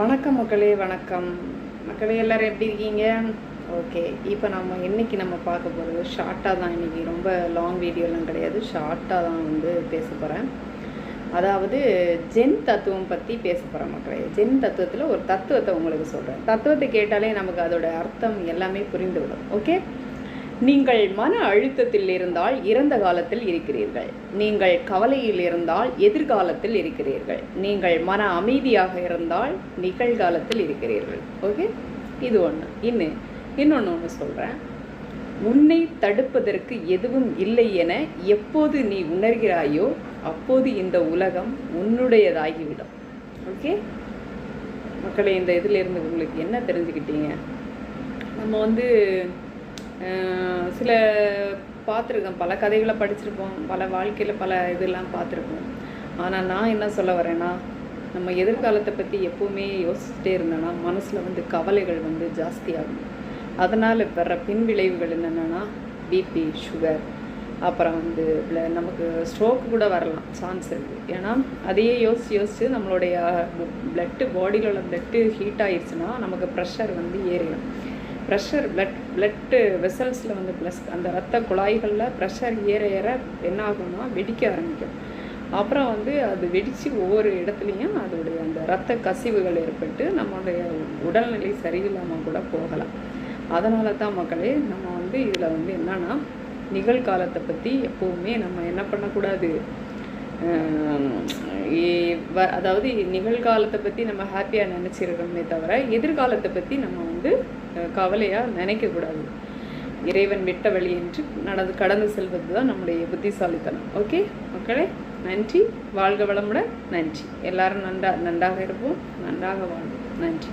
வணக்கம் மக்களே வணக்கம். மக்களே எல்லாரும் எப்படி இருக்கீங்க? ஓகே இப்போ நம்ம இன்னைக்கு நம்ம பார்க்க போகிறது ஷார்ட்டாக தான். இன்றைக்கி ரொம்ப லாங் வீடியோலாம் கிடையாது. ஷார்ட்டாக தான் வந்து பேச போகிறேன் அதாவது ஜென் தத்துவம் பற்றி பேச போகிறேன் மக்களே. ஜென் தத்துவத்தில் ஒரு தத்துவத்தை உங்களுக்கு சொல்கிறேன் தத்துவத்தை கேட்டாலே நமக்கு அதோட அர்த்தம் எல்லாமே புரிந்துவிடும் ஓகே நீங்கள் மன அழுத்தத்தில் இருந்தால் இறந்த காலத்தில் இருக்கிறீர்கள். நீங்கள் கவலையில் இருந்தால் எதிர்காலத்தில் இருக்கிறீர்கள். நீங்கள் மன அமைதியாக இருந்தால் நிகழ்காலத்தில் இருக்கிறீர்கள். ஓகே இது ஒன்று இன்னும் இன்னொன்று ஒன்று சொல்கிறேன் உன்னை தடுப்பதற்கு எதுவும் இல்லை என எப்போது நீ உணர்கிறாயோ அப்போது இந்த உலகம் உன்னுடையதாகிவிடும். ஓகே மக்களை இந்த இதிலிருந்து உங்களுக்கு என்ன தெரிஞ்சுக்கிட்டீங்க? நம்ம வந்து சில பார்த்துருக்கோம் பல கதைகளை படிச்சிருப்போம். பல வாழ்க்கையில் பல இதெல்லாம் பார்த்துருப்போம். ஆனால் நான் என்ன சொல்ல வரேன்னா நம்ம எதிர்காலத்தை பற்றி எப்போவுமே யோசிச்சுட்டே இருந்தோன்னா மனசில் வந்து கவலைகள் வந்து ஜாஸ்தியாகும். அதனால் வர்ற பின்விளைவுகள் என்னென்னா பிபி சுகர் அப்புறம் வந்து நமக்கு ஸ்ட்ரோக் கூட வரலாம் சான்ஸ் இருக்குது ஏன்னா அதையே யோசிச்சு யோசிச்சு நம்மளுடைய பிளட்டு பாடியில் உள்ள பிளட்டு ஹீட் ஆயிடுச்சுன்னா நமக்கு ப்ரெஷர் வந்து ஏறிடும். ப்ரெஷர் பிளட் பிளட்டு வெசல்ஸில் வந்து ப்ளஸ் அந்த ரத்த குழாய்களில் ப்ரெஷர் ஏற ஏற என்ன ஆகும்னா வெடிக்க ஆரம்பிக்கும். அப்புறம் வந்து அது வெடித்து ஒவ்வொரு இடத்துலையும் அதோடைய அந்த ரத்த கசிவுகள் ஏற்பட்டு நம்மளுடைய உடல்நிலை சரியில்லாமல் கூட போகலாம். அதனால தான் மக்களே நம்ம வந்து இதில் வந்து என்னென்னா நிகழ்காலத்தை பற்றி எப்போவுமே நம்ம என்ன பண்ணக்கூடாது? அதாவது நிகழ்காலத்தை பற்றி நம்ம ஹாப்பியாக நினச்சிருக்கோமே தவிர எதிர்காலத்தை பற்றி நம்ம வந்து கவலையாக நினைக்கக்கூடாது இறைவன் விட்ட வழி என்று நடந்து கடந்து செல்வது தான் நம்முடைய புத்திசாலித்தனம். ஓகே மக்களே நன்றி. வாழ்க வளமுடன் நன்றி. எல்லாரும் நன்றா நன்றாக இருப்போம். நன்றாக வாழ்வோம் நன்றி.